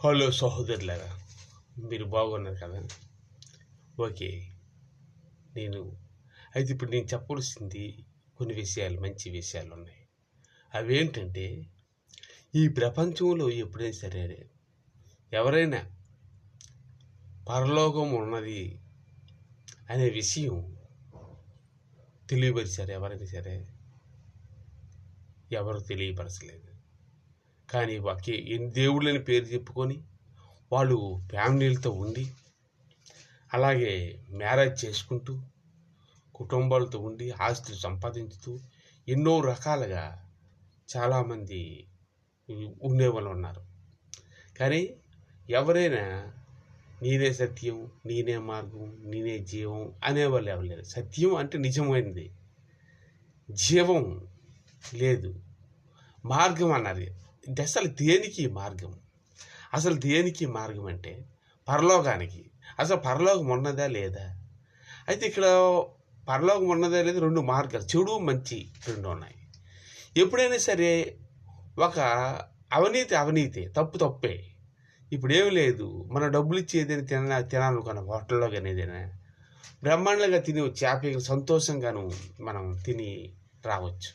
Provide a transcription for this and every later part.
Hello సహోదరులారా మీరు బాగున్నారు కదా ఓకే నేను అయితే ఇప్పుడు నేను చెప్పవలసింది కొన్ని విషయాలు మంచి విషయాలు ఉన్నాయి అవి ఏంటంటే ఈ ప్రపంచంలో ఎప్పుడైనా సరే ఎవరైనా పరలోకం ఉన్నది అనే విషయం తెలియపరిచారు ఎవరైనా సరే ఎవరు తెలియపరచలేదు కానీ ఒకే ఎన్ని దేవుళ్ళని పేరు చెప్పుకొని వాళ్ళు ఫ్యామిలీలతో ఉండి అలాగే మ్యారేజ్ చేసుకుంటూ కుటుంబాలతో ఉండి ఆస్తులు సంపాదించుతూ ఎన్నో రకాలుగా చాలామంది ఉండేవాళ్ళు ఉన్నారు. కానీ ఎవరైనా నేనే సత్యం నేనే మార్గం నేనే జీవం అనేవాళ్ళు ఎవరు లేరు. సత్యం అంటే నిజమైనది జీవం లేదు. మార్గం అన్నారు. అసలు దేనికి మార్గం? అసలు దేనికి మార్గం అంటే పరలోకానికి. అసలు పరలోకం ఉన్నదా లేదా? అయితే ఇక్కడ పరలోకం ఉన్నదా లేదా రెండు మార్గాలు. చెడు మంచి రెండు ఉన్నాయి. ఎప్పుడైనా సరే ఒక అవినీతి అవినీతి తప్పు తప్పే. ఇప్పుడు ఏమి లేదు. మన డబ్బులు ఇచ్చి ఏదైనా తిన తినాలనుకున్న హోటల్లో కానీ ఏదైనా బ్రహ్మాండంగా తిని చేప సంతోషంగాను మనం తిని రావచ్చు.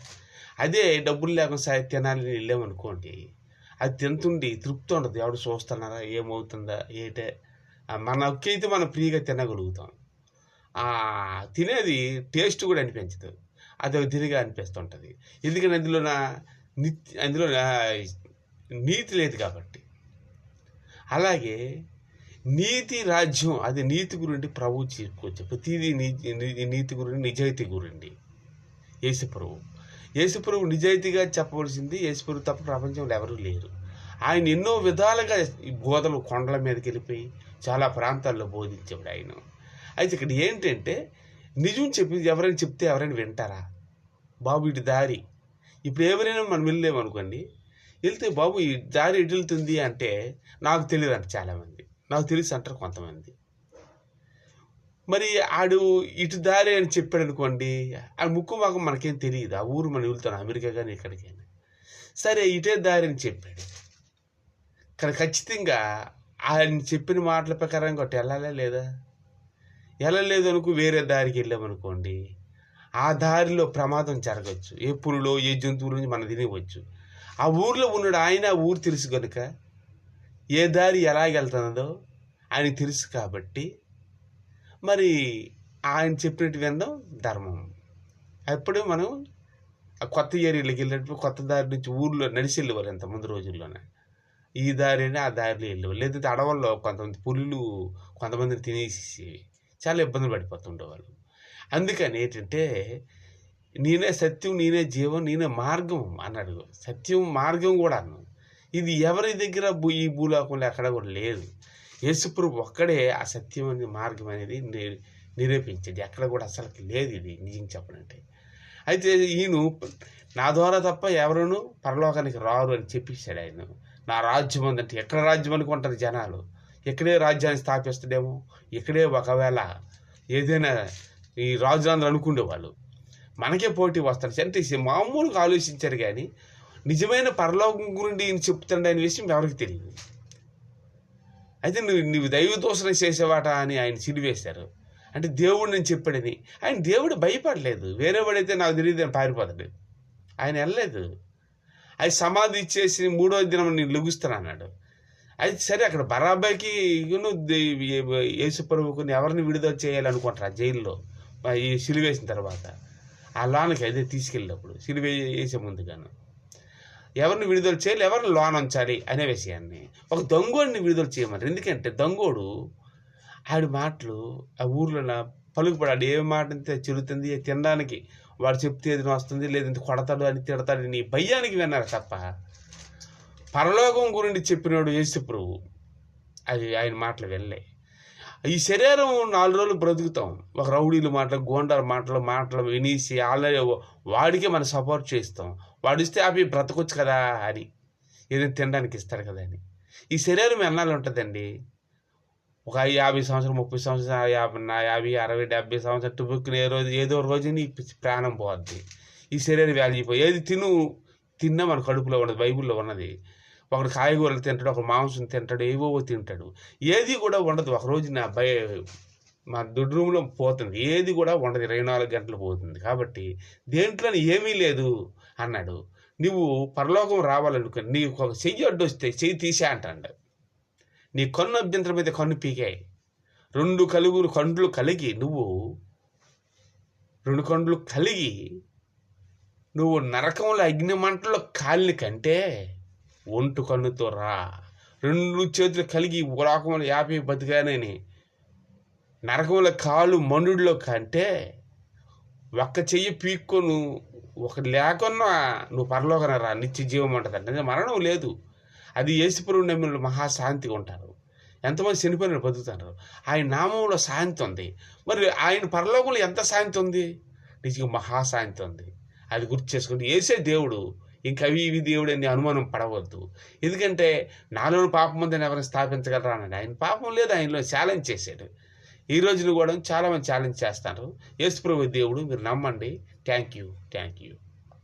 అదే డబ్బులు లేకుండా సరే తినాలని వెళ్ళామనుకోండి అది తింటుండి తృప్తి ఉండదు. ఎవడు చూస్తున్నారా ఏమవుతుందా ఏటే ఆ మన అయితే మనం ఫ్రీగా తినగలుగుతాం. తినేది టేస్ట్ కూడా అనిపించదు. అది ఒక తిరిగా అనిపిస్తుంటుంది. ఎందుకంటే అందులో నా నిత్య అందులో నీతి లేదు కాబట్టి. అలాగే నీతి రాజ్యం అది నీతి గురించి ప్రభు చేసుకోవచ్చు ప్రతిదీ నీతి నీతి గురించి నిజాయితీ గురించి యేసుప్రభు యేసుప్రభు నిజాయితీగా చెప్పవలసింది యేసుప్రభు తప్ప ప్రపంచంలో ఎవరూ లేరు. ఆయన ఎన్నో విధాలుగా ఈ బోధలు కొండల మీదకి వెళ్ళిపోయి చాలా ప్రాంతాల్లో బోధించేవాడు ఆయన. అయితే ఇక్కడ ఏంటంటే నిజం చెప్పి ఎవరైనా చెప్తే ఎవరైనా వింటారా? బాబు ఇటు దారి. ఇప్పుడు ఎవరైనా మనం వెళ్ళలేమనుకోండి వెళ్తే బాబు ఈ దారి ఎటు వెళ్తుంది అంటే నాకు తెలియదు అంట చాలామంది. నాకు తెలుసు అంటారు కొంతమంది. మరి ఆడు ఇటు దారి అని చెప్పాడు అనుకోండి ఆ ముక్కు మాకు మనకేం తెలియదు ఆ ఊరు మనం వెళ్తాం అమెరికా కానీ ఎక్కడికైనా. సరే ఇటే దారి అని చెప్పాడు. కానీ ఖచ్చితంగా ఆయన చెప్పిన మాటల ప్రకారం కొట్టి వెళ్ళాలా లేదా? వెళ్ళలేదు అనుకో వేరే దారికి వెళ్ళామనుకోండి ఆ దారిలో ప్రమాదం జరగవచ్చు ఏ పులులో ఏ జంతువుల నుంచి మనం తినవచ్చు ఆ ఊర్లో ఉన్నాడు ఆయన ఆ ఊరు తెలుసు కనుక ఏ దారి ఎలాగెళ్తున్నదో ఆయనకు తెలుసు కాబట్టి మరి ఆయన చెప్పినట్టు వినడం ధర్మం. అప్పుడు మనం ఆ కొత్త ఏరియాలోకి వెళ్ళినప్పుడు కొత్త దారి నుంచి ఊళ్ళో నడిచి వెళ్ళేవారు ఇంత ముందు రోజుల్లోనే. ఈ దారిని ఆ దారిలో వెళ్ళేవారు. లేదంటే అడవుల్లో కొంతమంది పులులు కొంతమందిని తినేసి చాలా ఇబ్బందులు పడిపోతుండేవాళ్ళు అందుకని ఏంటంటే నేనే సత్యం నేనే జీవం నేనే మార్గం అన్నాడు సత్యం మార్గం కూడా ఇది ఎవరి దగ్గర ఈ భూలోకంలో ఎక్కడ కూడా లేదు. యేసుప్రభు ఒక్కడే ఆ సత్యం అనే మార్గం అనేది ని- నిరూపించేది ఎక్కడ కూడా అసలు లేదు ఇది నిజం చెప్పనంటే. అయితే ఈయన నా ద్వారా తప్ప ఎవరును పరలోకానికి రారు అని చెప్పేశాడు ఆయన. నా రాజ్యం ఉందంటే ఎక్కడ రాజ్యం అనుకుంటారు జనాలు? ఎక్కడే రాజ్యాన్ని స్థాపిస్తాడేమో? ఇక్కడే ఒకవేళ ఏదైనా ఈ రాజులందరూ అనుకునేవాళ్ళు. మనకే పోటీ వస్తారు అంటే మామూలుగా ఆలోచించారు కానీ నిజమైన పరలోకం గురించి ఈయన చెప్తాడు అనే విషయం ఎవరికి తెలియదు. అయితే నువ్వు నువ్వు దైవ దోషణ చేసేవాట అని ఆయన సిలివేశారు అంటే దేవుడు నేను చెప్పాడని. ఆయన దేవుడు భయపడలేదు. వేరే వాడైతే నాకు తెలియదు అని పారిపోతాడు ఆయన వెళ్ళలేదు. అది సమాధి ఇచ్చేసి మూడో దినం నేను లెగుస్తాను అన్నాడు. అయితే సరే అక్కడ బరాబాకి యేసు ప్రభుకుని ఎవరిని విడుదల చేయాలనుకుంటారు ఆ జైల్లో? ఈ సిలివేసిన తర్వాత. ఆ లోనకి అదే తీసుకెళ్ళినప్పుడు సిలివే వేసే ముందుగాను. ఎవరిని విడుదల చేయాలి ఎవరిని లోన్ ఉంచాలి అనే విషయాన్ని. ఒక దొంగోడిని విడుదల చేయమన్నారు ఎందుకంటే దొంగోడు ఆడి మాటలు ఆ ఊర్లో నా పలుకుపడాడు ఏ మాట అంతే చెల్లుతుంది తినడానికి వాడు చెప్తే ఏదైనా వస్తుంది లేదంటే కొడతాడు అని తిడతాడు నీ భయానికి విన్నారు తప్ప పరలోకం గురించి చెప్పినాడు యేసు ప్రభు అది ఆయన మాటలు వెళ్ళాయి ఈ శరీరం నాలుగు రోజులు బ్రతుకుతాం. ఒక రౌడీలు మాటలు గోండాల మాటలు మాటలు వినేసి ఆల్రెడీ వాడికే మనం సపోర్ట్ చేస్తాం. వాడిస్తే అవి బ్రతకొచ్చు కదా అని. ఏదైనా తినడానికి ఇస్తారు కదా అని. ఈ శరీరం ఎన్నాళ్ళు ఉంటుందండి? ఒక యాభై సంవత్సరం ముప్పై సంవత్సరం యాభై యాభై అరవై డెబ్బై సంవత్సరం టుబుక్కుని ఏ రోజు ఏదో రోజు నీ ప్రాణం పోద్ది. ఈ శరీరం వాల్యూ పోయి ఏది తిను తిన్నా మన కడుపులో ఉన్నది బైబిల్లో ఉన్నది. ఒకడు కాయగూరలు తింటాడు ఒక మాంసం తింటాడు ఏవోవో తింటాడు. ఏది కూడా ఉండదు. ఒక రోజు నా భయ మా దొడ్డు రూమ్లో పోతుంది. ఏది కూడా ఉండదు. ఇరవై నాలుగు గంటలు పోతుంది. కాబట్టి దేంట్లో ఏమీ లేదు అన్నాడు. నువ్వు పరలోకం రావాలనుకో నీకు ఒక చెయ్యి అడ్డు వస్తే చెయ్యి తీసే అంటాడు. నీ కన్ను అభ్యంతరం మీద కన్ను పీకాయి. రెండు కలుగురు కండ్లు కలిగి నువ్వు రెండు కండ్లు కలిగి నువ్వు నరకంలో అగ్ని మంటలో కంటే ఒంటు కన్నుతో రా. రెండు చేతులు కలిగి లోకంలో యాభై బతికానని నరకముల కాలు మండుడిలో కంటే ఒక్క చెయ్యి పీక్కొను ఒక లేకున్నా నువ్వు పరలోకన రా. నిత్య జీవం ఉంటుంది అంటే. మరణం లేదు. అది యేసుపురుడు నమ్మిన మహాశాంతిగా ఉంటారు. ఎంతమంది చనిపోయిన బతుకుతారు. ఆయన నామంలో శాంతి ఉంది. మరి ఆయన పరలోకంలో ఎంత శాంతి ఉంది? నిజంగా మహాశాంతి ఉంది. అది గుర్తు చేసుకుంటే ఏసే దేవుడు. ఇంకా అవి ఇవి దేవుడు అని అనుమానం పడవద్దు. ఎందుకంటే నాలో పాపం ఉందని ఎవరైనా స్థాపించగలరా ఆయన పాపం లేదు ఆయనలో ఛాలెంజ్ చేశాడు. ఈ రోజున కూడా చాలామంది ఛాలెంజ్ చేస్తారు. యేసుప్రభు దేవుడు మీరు నమ్మండి. Thank you thank you